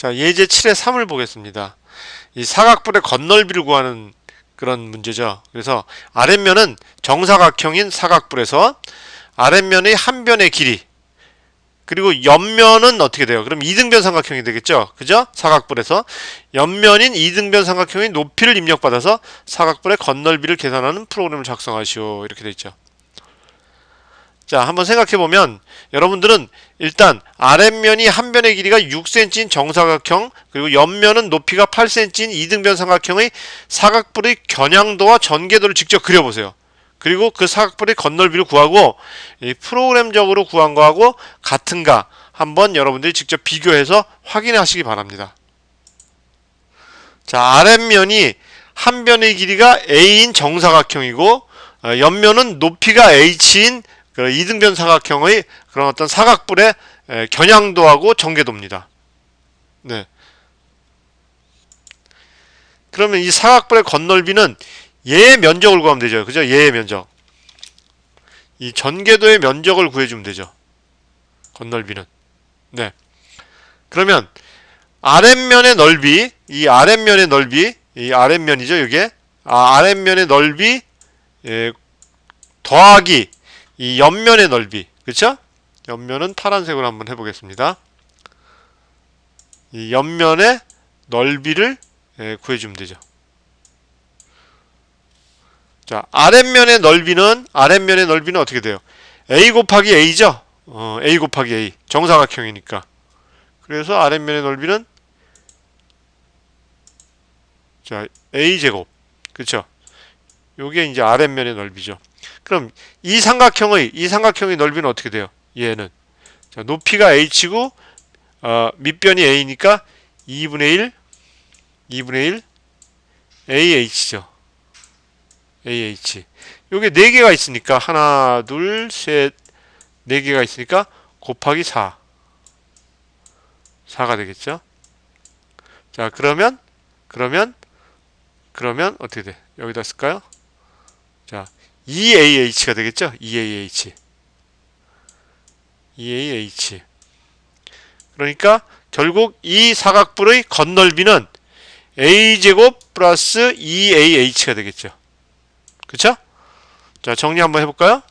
자, 예제 7의 3을 보겠습니다. 이 사각뿔의 건널비를 구하는 그런 문제죠. 그래서 아랫면은 정사각형인 사각뿔에서 아랫면의 한 변의 길이 그리고 옆면은 어떻게 돼요? 그럼 이등변 삼각형이 되겠죠? 그죠? 사각뿔에서 옆면인 이등변 삼각형의 높이를 입력받아서 사각뿔의 건널비를 계산하는 프로그램을 작성하시오. 이렇게 돼 있죠. 자, 한번 생각해 보면 여러분들은 일단 아랫면이 한 변의 길이가 6cm인 정사각형 그리고 옆면은 높이가 8cm인 이등변 삼각형의 사각뿔의 겨냥도와 전개도를 직접 그려 보세요. 그리고 그 사각뿔의 건널비를 구하고 이 프로그램적으로 구한 거하고 같은가 한번 여러분들이 직접 비교해서 확인하시기 바랍니다. 자, 아랫면이 한 변의 길이가 a인 정사각형이고 어, 옆면은 높이가 h인 그 이등변 사각형의 그런 어떤 사각뿔의 에, 겨냥도하고 전개도입니다. 네. 그러면 이 사각뿔의 건널비는 얘의 면적을 구하면 되죠. 그죠? 얘의 면적. 이 전개도의 면적을 구해주면 되죠. 건널비는. 네. 그러면 아랫면의 넓이, 이 아랫면의 넓이, 이 아랫면이죠, 이게. 아, 아랫면의 넓이, 예, 더하기 이 옆면의 넓이. 그쵸? 옆면은 파란색으로 한번 해보겠습니다. 이 옆면의 넓이를 예, 구해주면 되죠. 자, 아랫면의 넓이는 아랫면의 넓이는 어떻게 돼요? a 곱하기 a죠. 어, a 곱하기 a 정사각형이니까. 그래서 아랫면의 넓이는 자 a 제곱, 그렇죠? 요게 이제 아랫면의 넓이죠. 그럼 이 삼각형의 이 삼각형의 넓이는 어떻게 돼요? 얘는 자, 높이가 h고 어, 밑변이 a니까 2분의 1 2분의 1 ah죠. AH. 요게 4개가 있으니까 하나, 둘, 셋, 4개가 있으니까 곱하기 4. 4가 되겠죠? 자, 그러면 그러면 그러면 어떻게 돼? 여기다 쓸까요? 자, 2AH가 되겠죠? 2AH. 2AH. 그러니까 결국 이 사각뿔의 건널비는 a제곱 플러스 2AH가 되겠죠. 그쵸? 자, 정리 한번 해볼까요?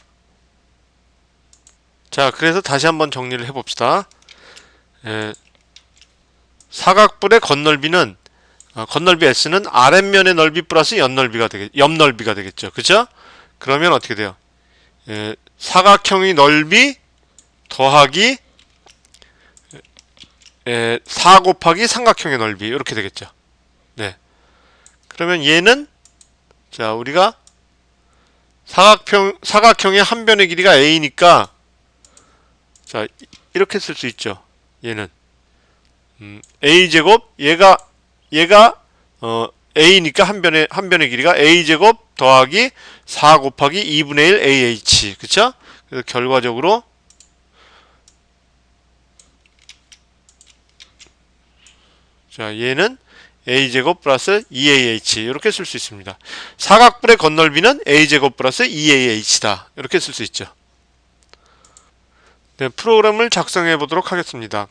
자, 그래서 다시 한번 정리를 해봅시다. 에, 사각뿔의 건널비는 어, 건널비 S는 아랫면의 넓이 플러스 옆넓이가 되겠, 옆넓이가 되겠죠. 그죠? 그러면 어떻게 돼요? 에, 사각형의 넓이 더하기 에, 4 곱하기 삼각형의 넓이 이렇게 되겠죠. 네. 그러면 얘는 자 우리가 사각형 사각형의 한 변의 길이가 a니까 자 이렇게 쓸 수 있죠. 얘는 음, a 제곱 얘가 얘가 어, a니까 한 변의 한 변의 길이가 a 제곱 더하기 4 곱하기 2분의 1 ah 그쵸? 그래서 결과적으로 자 얘는 a제곱 플러스 2ah 이렇게 쓸 수 있습니다. 사각뿔의 건널비는 a제곱 플러스 2ah다 이렇게 쓸 수 있죠. 네, 프로그램을 작성해 보도록 하겠습니다.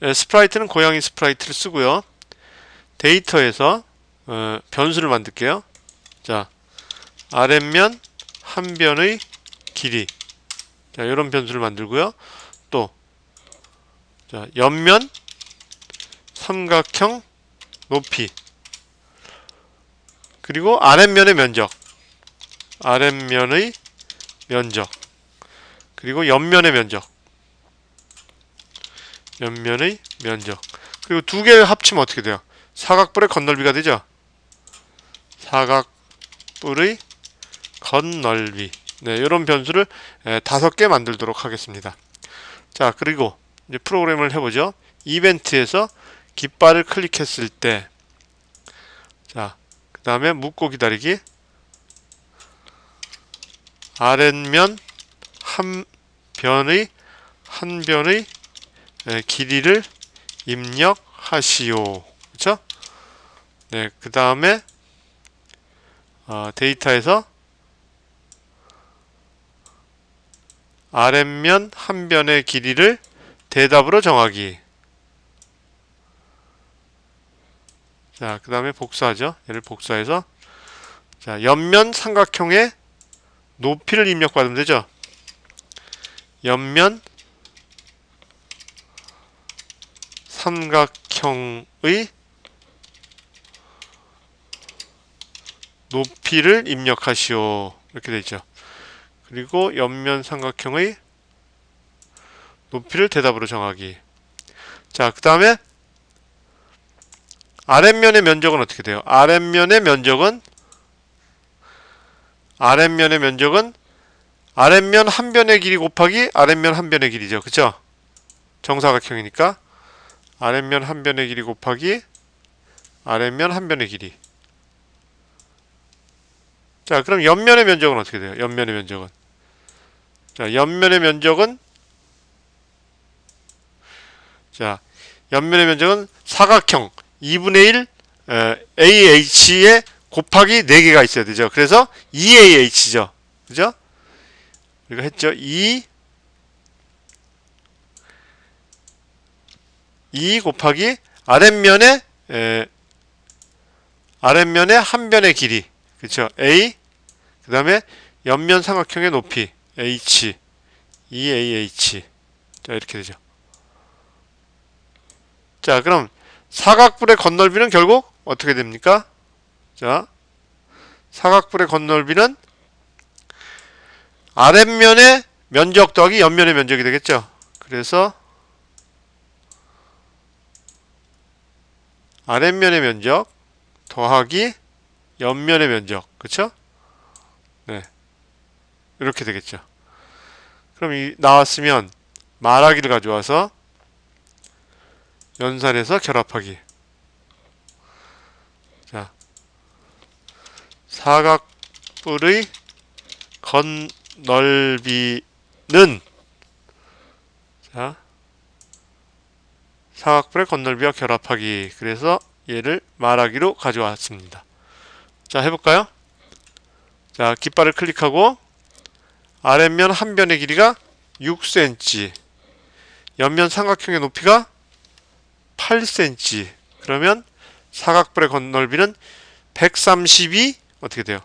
네, 스프라이트는 고양이 스프라이트를 쓰고요. 데이터에서 어, 변수를 만들게요. 자, 아랫면 한 변의 길이 자, 이런 변수를 만들고요. 또 자, 옆면 삼각형 높이 그리고 아랫면의 면적 아랫면의 면적 그리고 옆면의 면적 옆면의 면적 그리고 두 개를 합치면 어떻게 돼요? 사각뿔의 건널비가 되죠? 사각뿔의 건널비 네, 이런 변수를 다섯 개 만들도록 하겠습니다. 자, 그리고 이제 프로그램을 해보죠. 이벤트에서 깃발을 클릭했을 때 자, 그 다음에 묻고 기다리기 아랫면 한 변의 한 변의 길이를 입력하시오. 그쵸? 네, 그 다음에 어, 데이터에서 아랫면 한 변의 길이를 대답으로 정하기. 자, 그 다음에 복사하죠. 얘를 복사해서 자, 옆면 삼각형의 높이를 입력받으면 되죠. 옆면 삼각형의 높이를 입력하시오. 이렇게 되어 있죠. 그리고 옆면 삼각형의 높이를 대답으로 정하기. 자, 그 다음에 아랫면의 면적은 어떻게 돼요? 아랫면의 면적은 아랫면의 면적은 아랫면 한 변의 길이 곱하기 아랫면 한 변의 길이죠. 그쵸? 정사각형이니까 아랫면 한 변의 길이 곱하기 아랫면 한 변의 길이 자 그럼 옆면의 면적은 어떻게 돼요? 옆면의 면적은 자 옆면의 면적은 자 옆면의 면적은 사각형 2분의 1 에, AH에 곱하기 4개가 있어야 되죠. 그래서 2AH죠. 그죠? 우리가 했죠. 2 2 곱하기 아랫면의 에, 아랫면의 한 변의 길이 그쵸 A 그 다음에 옆면 삼각형의 높이 H 2AH 자 이렇게 되죠. 자 그럼 사각뿔의 건널비는 결국 어떻게 됩니까? 자 사각뿔의 건널비는 아랫면의 면적 더하기 옆면의 면적이 되겠죠? 그래서 아랫면의 면적 더하기 옆면의 면적. 그쵸? 네 이렇게 되겠죠. 그럼 이 나왔으면 말하기를 가져와서 연산해서 결합하기. 자 사각뿔의 건널비는 자 사각뿔의 건널비와 결합하기. 그래서 얘를 말하기로 가져왔습니다. 자 해볼까요? 자 깃발을 클릭하고 아랫면 한 변의 길이가 6cm 옆면 삼각형의 높이가 8cm 그러면 사각뿔의 건널비는 132 어떻게 돼요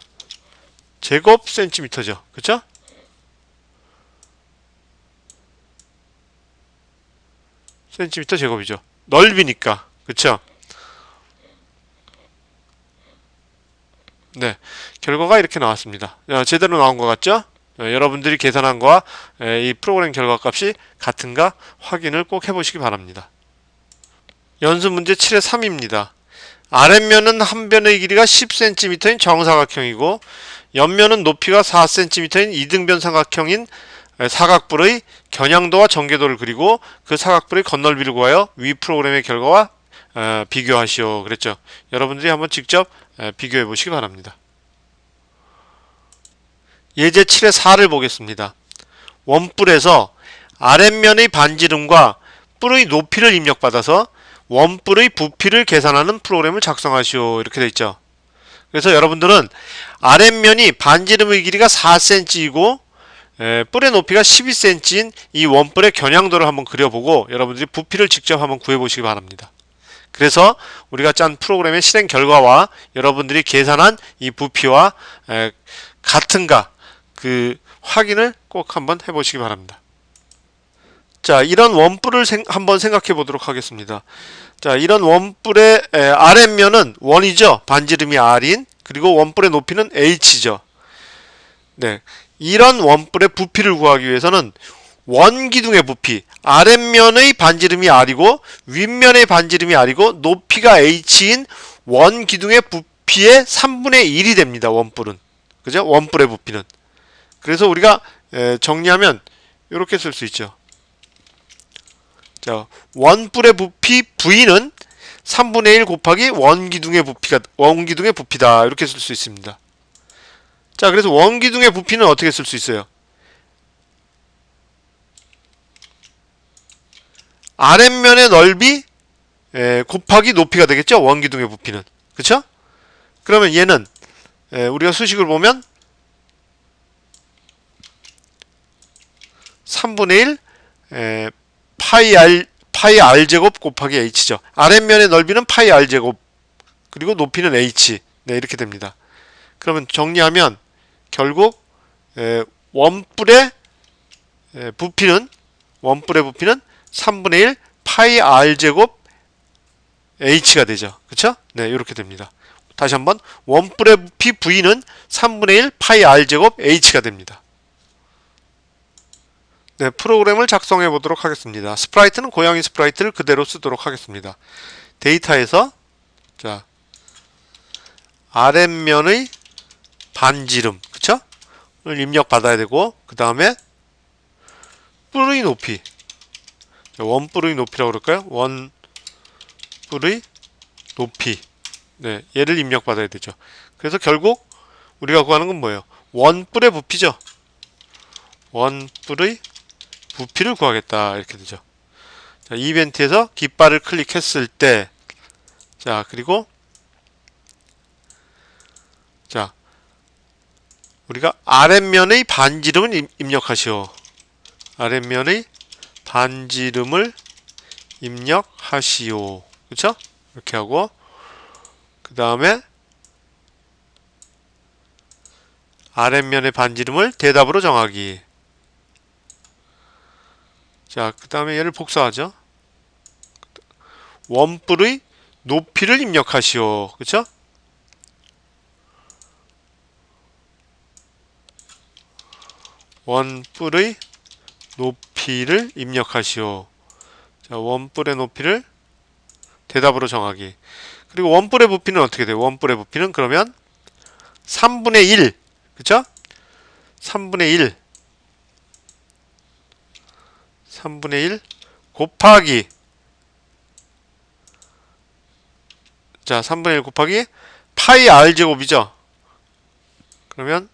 제곱 센티미터죠 그쵸 센티미터 제곱이죠. 넓이니까. 그쵸? 네. 결과가 이렇게 나왔습니다. 자, 제대로 나온 것 같죠? 어, 여러분들이 계산한 거와 에, 이 프로그램 결과 값이 같은가 확인을 꼭 해보시기 바랍니다. 연습 문제 7의 3입니다. 아랫면은 한 변의 길이가 10cm인 정사각형이고 옆면은 높이가 4cm인 이등변 삼각형인 사각뿔의 겨냥도와 전개도를 그리고 그 사각뿔의 건널비를 구하여 위 프로그램의 결과와 어, 비교하시오 그랬죠. 여러분들이 한번 직접 어, 비교해 보시기 바랍니다. 예제 7의 4를 보겠습니다. 원뿔에서 아랫면의 반지름과 뿔의 높이를 입력받아서 원뿔의 부피를 계산하는 프로그램을 작성하시오 이렇게 되어 있죠. 그래서 여러분들은 아랫면이 반지름의 길이가 4cm이고 에, 뿔의 높이가 12cm인 이 원뿔의 겨냥도를 한번 그려보고 여러분들이 부피를 직접 한번 구해보시기 바랍니다. 그래서 우리가 짠 프로그램의 실행 결과와 여러분들이 계산한 이 부피와 에, 같은가 그 확인을 꼭 한번 해보시기 바랍니다. 자, 이런 원뿔을 생, 한번 생각해 보도록 하겠습니다. 자, 이런 원뿔의 에, 아랫면은 원이죠. 반지름이 R인. 그리고 원뿔의 높이는 H죠. 네. 이런 원뿔의 부피를 구하기 위해서는 원기둥의 부피, 아랫면의 반지름이 R이고 윗면의 반지름이 R이고 높이가 H인 원기둥의 부피의 3분의 1이 됩니다. 원뿔은. 그죠? 원뿔의 부피는. 그래서 우리가 정리하면 이렇게 쓸 수 있죠. 자, 원뿔의 부피 V는 3분의 1 곱하기 원기둥의 부피가 원기둥의 부피다. 이렇게 쓸 수 있습니다. 자, 그래서 원기둥의 부피는 어떻게 쓸 수 있어요? 아랫면의 넓이 에, 곱하기 높이가 되겠죠? 원기둥의 부피는. 그쵸? 그러면 얘는 에, 우리가 수식을 보면 3분의 1 에, 파이 r 파이 r 제곱 곱하기 h죠. 아랫면의 넓이는 파이 r 제곱 그리고 높이는 h. 네, 이렇게 됩니다. 그러면 정리하면 결국 에, 원뿔의 에, 부피는 원뿔의 부피는 3분의 1 파이 r 제곱 h가 되죠. 그렇죠? 네, 이렇게 됩니다. 다시 한번 원뿔의 부피 v는 3분의 1 파이 r 제곱 h가 됩니다. 네, 프로그램을 작성해 보도록 하겠습니다. 스프라이트는 고양이 스프라이트를 그대로 쓰도록 하겠습니다. 데이터에서 자 아랫면의 반지름 그쵸? 을 입력 받아야 되고 그 다음에 뿔의 높이 자, 원뿔의 높이라고 그럴까요? 원 뿔의 높이 네 얘를 입력 받아야 되죠. 그래서 결국 우리가 구하는 건 뭐예요? 원 뿔의 부피죠. 원 뿔의 부피를 구하겠다 이렇게 되죠. 자, 이벤트에서 깃발을 클릭했을 때, 자 그리고 자 우리가 아랫면의 반지름을 입- 입력하시오. 아랫면의 반지름을 입력하시오. 그렇죠? 이렇게 하고 그 다음에 아랫면의 반지름을 대답으로 정하기. 자, 그 다음에 얘를 복사하죠. 원뿔의 높이를 입력하시오. 그쵸? 원뿔의 높이를 입력하시오. 자, 원뿔의 높이를 대답으로 정하기. 그리고 원뿔의 부피는 어떻게 돼요? 원뿔의 부피는 그러면 3분의 1. 그쵸? 3분의 1. 3분의 1 곱하기. 자 3분의 1 곱하기 파이 r 제곱이죠? 그러면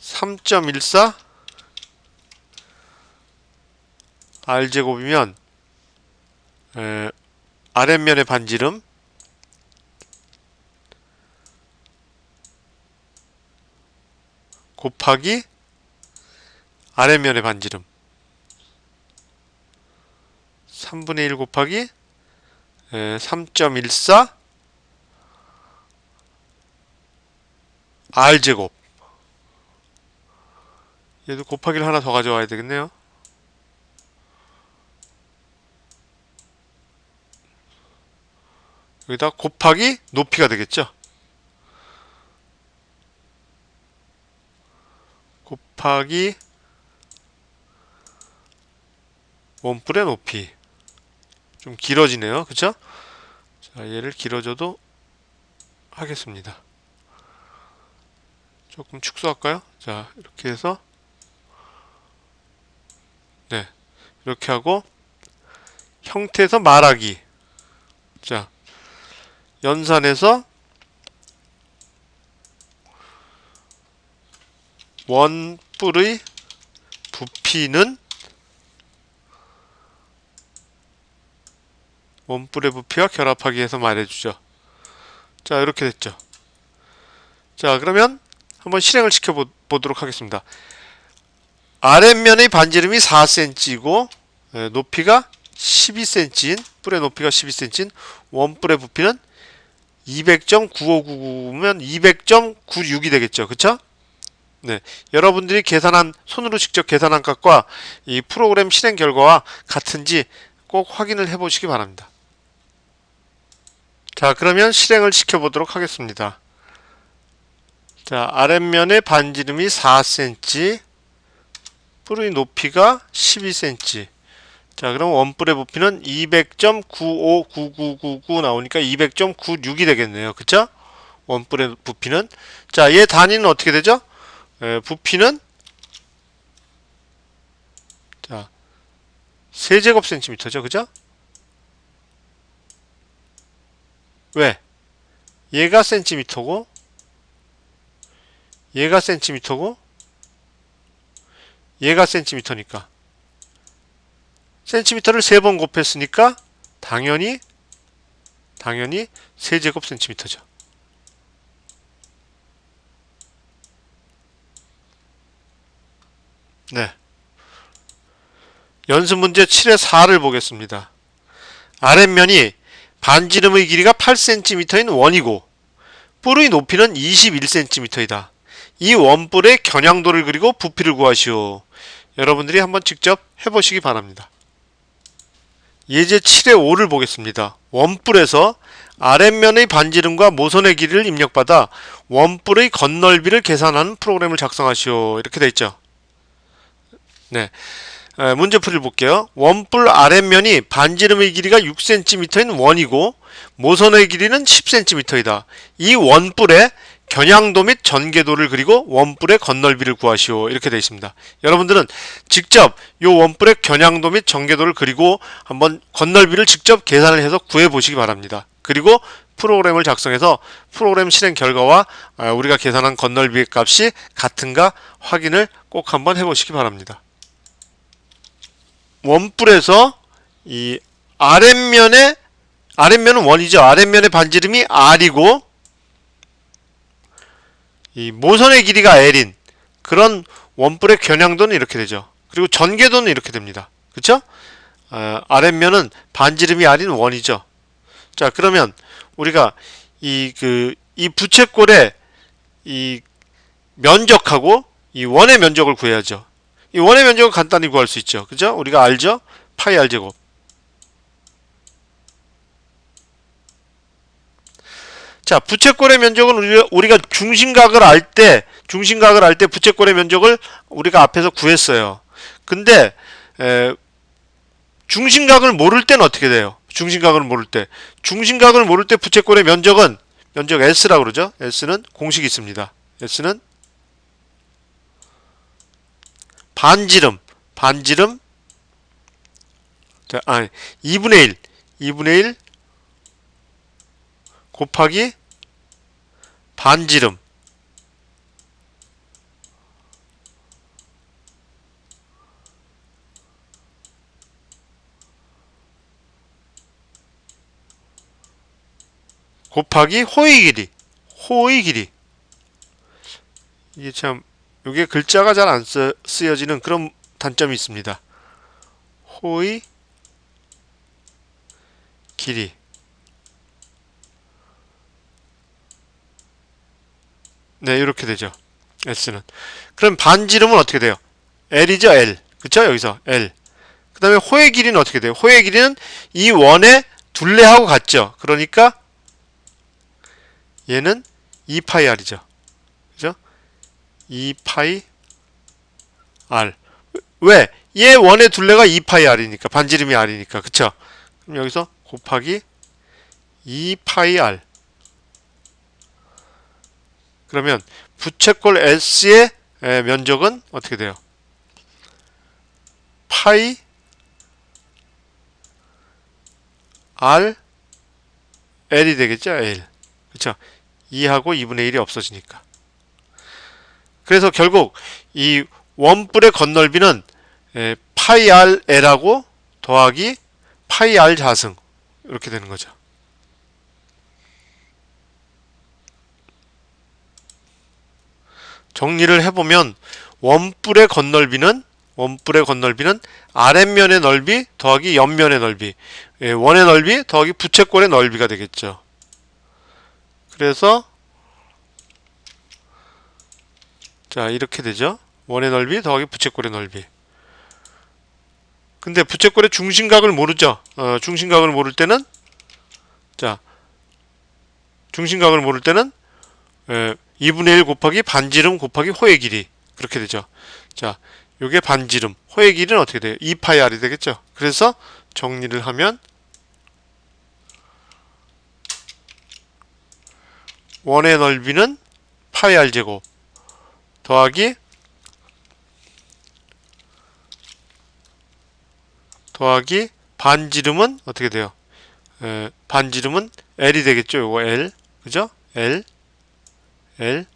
3.14 r 제곱이면 에, 아랫면의 반지름. 곱하기 아랫면의 반지름 3분의 1 곱하기 3.14 r제곱. 얘도 곱하기를 하나 더 가져와야 되겠네요. 여기다 곱하기 높이가 되겠죠? 곱하기 원뿔의 높이 좀 길어지네요. 그쵸? 자, 얘를 길어져도 하겠습니다. 조금 축소할까요? 자, 이렇게 해서 네, 이렇게 하고 형태에서 말하기 자, 연산에서 원뿔의 부피는 원뿔의 부피와 결합하기 해서 말해주죠. 자 이렇게 됐죠. 자 그러면 한번 실행을 시켜보도록 하겠습니다. 아랫면의 반지름이 4cm이고 높이가 12cm인 뿔의 높이가 12cm인 원뿔의 부피는 200.9599면 200.96이 되겠죠. 그쵸? 네. 여러분들이 계산한 손으로 직접 계산한 값과 이 프로그램 실행 결과와 같은지 꼭 확인을 해 보시기 바랍니다. 자, 그러면 실행을 시켜보도록 하겠습니다. 자, 아랫면의 반지름이 4cm, 뿔의 높이가 12cm. 자, 그럼 원뿔의 부피는 200.959999 나오니까 200.96이 되겠네요. 그쵸? 원뿔의 부피는. 자, 얘 단위는 어떻게 되죠? 에, 부피는 자, 세제곱 센티미터죠. 그죠? 왜? 얘가 센티미터고 얘가 센티미터고 얘가 센티미터니까 센티미터를 세 번 곱했으니까 당연히 당연히 세제곱 센티미터죠. 네. 연습 문제 7의 4를 보겠습니다. 아랫면이 반지름의 길이가 8cm인 원이고 뿔의 높이는 21cm이다. 이 원뿔의 겨냥도를 그리고 부피를 구하시오. 여러분들이 한번 직접 해보시기 바랍니다. 예제 7의 5를 보겠습니다. 원뿔에서 아랫면의 반지름과 모선의 길이를 입력받아 원뿔의 겉넓이를 계산하는 프로그램을 작성하시오. 이렇게 돼 있죠. 네. 에, 문제풀이를 볼게요. 원뿔 아랫면이 반지름의 길이가 6cm인 원이고 모선의 길이는 10cm이다. 이 원뿔의 겨냥도 및 전개도를 그리고 원뿔의 겉넓이를 구하시오. 이렇게 되어 있습니다. 여러분들은 직접 이 원뿔의 겨냥도 및 전개도를 그리고 한번 겉넓이를 직접 계산을 해서 구해 보시기 바랍니다. 그리고 프로그램을 작성해서 프로그램 실행 결과와 아, 우리가 계산한 겉넓이의 값이 같은가 확인을 꼭 한번 해 보시기 바랍니다. 원뿔에서 이 아랫면에 아랫면은 원이죠. 아랫면의 반지름이 r이고 이 모선의 길이가 l인 그런 원뿔의 겨냥도는 이렇게 되죠. 그리고 전개도는 이렇게 됩니다. 그쵸? 아, 아랫면은 반지름이 r인 원이죠. 자 그러면 우리가 이 그 이 부채꼴의 이 면적하고 이 원의 면적을 구해야죠. 이 원의 면적은 간단히 구할 수 있죠. 그죠? 우리가 알죠? 파이 r 제곱. 자, 부채꼴의 면적은 우리가, 우리가 중심각을 알 때, 중심각을 알 때 부채꼴의 면적을 우리가 앞에서 구했어요. 근데, 에, 중심각을 모를 때는 어떻게 돼요? 중심각을 모를 때. 중심각을 모를 때 부채꼴의 면적은, 면적 S라고 그러죠? S는 공식이 있습니다. S는 반지름, 반지름, 자, 아니, 2분의 1, 2분의 1 곱하기 반지름. 곱하기 호의 길이 호의 길이. 이게 참 이게 글자가 잘 안 쓰여지는 그런 단점이 있습니다. 호의 길이 네, 이렇게 되죠. S는. 그럼 반지름은 어떻게 돼요? L이죠, L. 그쵸? 여기서 L. 그 다음에 호의 길이는 어떻게 돼요? 호의 길이는 이 원의 둘레하고 같죠? 그러니까 얘는 2파이 R이죠. 2파이 R. 왜? 얘 원의 둘레가 2파이 R이니까. 반지름이 R이니까. 그쵸? 그럼 여기서 곱하기 2파이 R. 그러면 부채꼴 S의 면적은 어떻게 돼요? 파이 R L이 되겠죠? L. 그렇죠? 2하고 2분의 1이 없어지니까. 그래서 결국 이 원뿔의 겉넓이는 파이 R L하고 더하기 파이 R 자승 이렇게 되는 거죠. 정리를 해보면 원뿔의 겉넓이는 원뿔의 겉넓이는 아랫면의 넓이 더하기 옆면의 넓이 예, 원의 넓이 더하기 부채꼴의 넓이가 되겠죠. 그래서 자 이렇게 되죠. 원의 넓이 더하기 부채꼴의 넓이 근데 부채꼴의 중심각을 모르죠. 어, 중심각을 모를 때는 자 중심각을 모를 때는 에, 2분의 1 곱하기 반지름 곱하기 호의 길이 그렇게 되죠. 자, 요게 반지름, 호의 길이는 어떻게 돼요? 2파이 r이 되겠죠. 그래서 정리를 하면 원의 넓이는 파이 r 제곱 더하기 더하기 반지름은 어떻게 돼요? 에, 반지름은 L이 되겠죠. 요거 L. 그죠? L L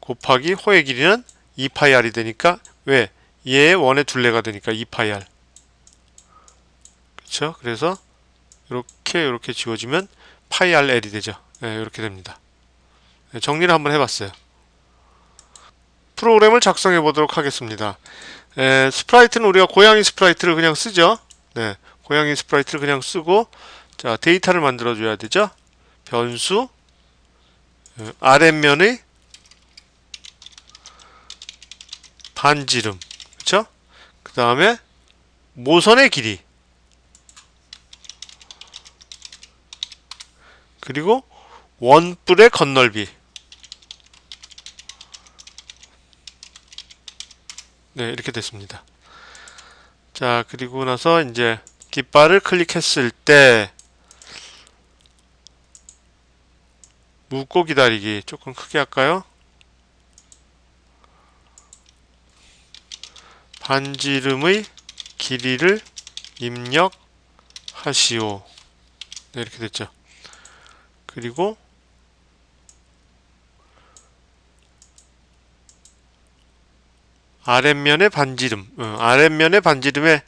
곱하기 호의 길이는 2파이 R이 되니까 왜? 얘의 원의 둘레가 되니까 2파이 R 그쵸? 그래서 이렇게 이렇게 지워지면 파이 R L이 되죠. 네, 이렇게 됩니다. 네, 정리를 한번 해봤어요. 프로그램을 작성해 보도록 하겠습니다. 에, 스프라이트는 우리가 고양이 스프라이트를 그냥 쓰죠. 네, 고양이 스프라이트를 그냥 쓰고 자, 데이터를 만들어 줘야 되죠. 변수 어, 아랫면의 반지름. 그렇죠? 그다음에 모선의 길이. 그리고 원뿔의 건널비. 네, 이렇게 됐습니다. 자, 그리고 나서 이제 깃발을 클릭했을 때 묻고 기다리기 조금 크게 할까요? 반지름의 길이를 입력하시오. 네, 이렇게 됐죠. 그리고 아랫면의 반지름, 어, 아랫면의 반지름의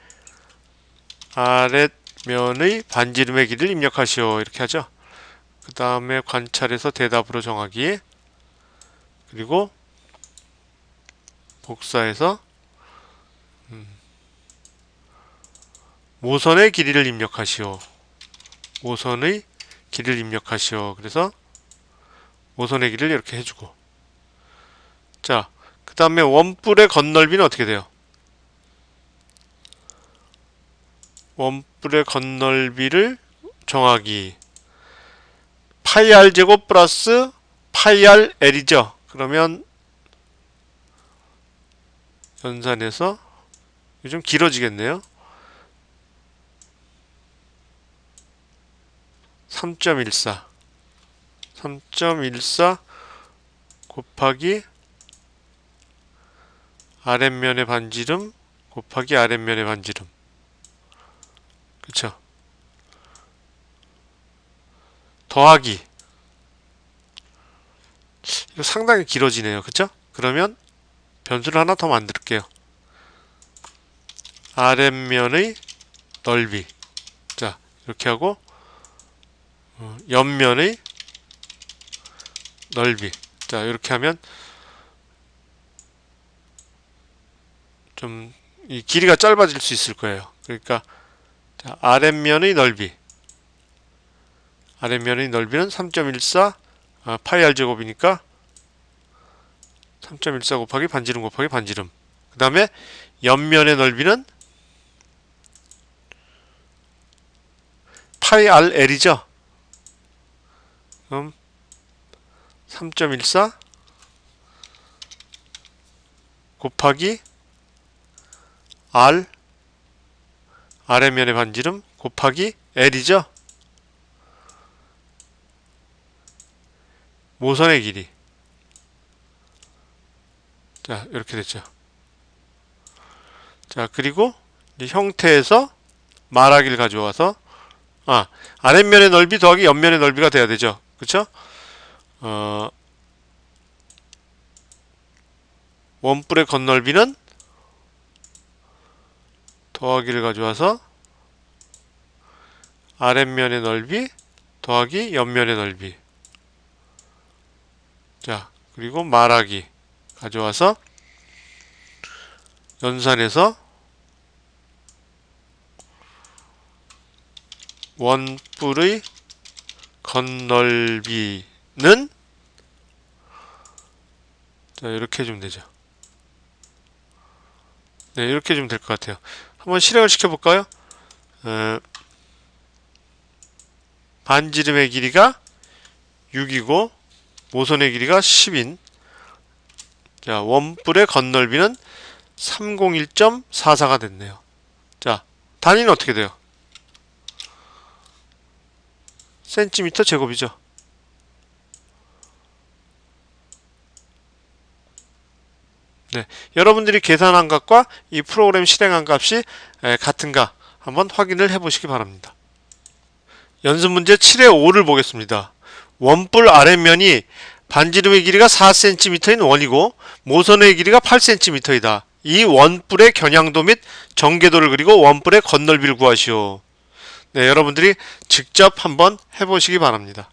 아랫면의 반지름의 길이를 입력하시오. 이렇게 하죠. 그 다음에 관찰해서 대답으로 정하기. 그리고 복사해서 음, 모선의 길이를 입력하시오. 모선의 길이를 입력하시오. 그래서 모선의 길이를 이렇게 해주고 자, 그 다음에 원뿔의 건널비는 어떻게 돼요? 원뿔의 건널비를 정하기 파이 r 제곱 플러스 파이 r l이죠. 그러면 연산해서 좀 길어지겠네요. 3.14 3.14 곱하기 아랫면의 반지름 곱하기 아랫면의 반지름. 그쵸? 더하기. 이거 상당히 길어지네요. 그쵸? 그러면 변수를 하나 더 만들게요. 아랫면의 넓이. 자 이렇게 하고 어, 옆면의 넓이. 자 이렇게 하면 좀 이 길이가 짧아질 수 있을 거예요. 그러니까 자, 아랫면의 넓이. 아랫면의 넓이는 3.14 아, 파이 r 제곱이니까 3.14 곱하기 반지름 곱하기 반지름. 그 다음에 옆면의 넓이는 파이 r l이죠? 그럼 3.14 곱하기 r 아래면의 반지름 곱하기 l이죠. 모선의 길이. 자, 이렇게 됐죠. 자, 그리고 형태에서 말하기를 가져와서 아, 아랫면의 넓이 더하기 옆면의 넓이가 돼야 되죠. 그쵸? 어, 원뿔의 건널비는 더하기를 가져와서 아랫면의 넓이 더하기 옆면의 넓이. 자 그리고 말하기 가져와서 연산해서 원뿔의 건널비는 자 이렇게 해주면 되죠. 네 이렇게 해주면 될 것 같아요 한번 실행을 시켜볼까요? 어, 반지름의 길이가 6이고 모선의 길이가 10인 자 원뿔의 건널비는 301.44가 됐네요. 자 단위는 어떻게 돼요? 센티미터 제곱이죠. 네, 여러분들이 계산한 값과 이 프로그램 실행한 값이 에, 같은가 한번 확인을 해 보시기 바랍니다. 연습 문제 7의 5를 보겠습니다. 원뿔 아랫면이 반지름의 길이가 4cm인 원이고 모선의 길이가 8cm이다. 이 원뿔의 겨냥도 및 전개도를 그리고 원뿔의 건널비를 구하시오. 네, 여러분들이 직접 한번 해보시기 바랍니다.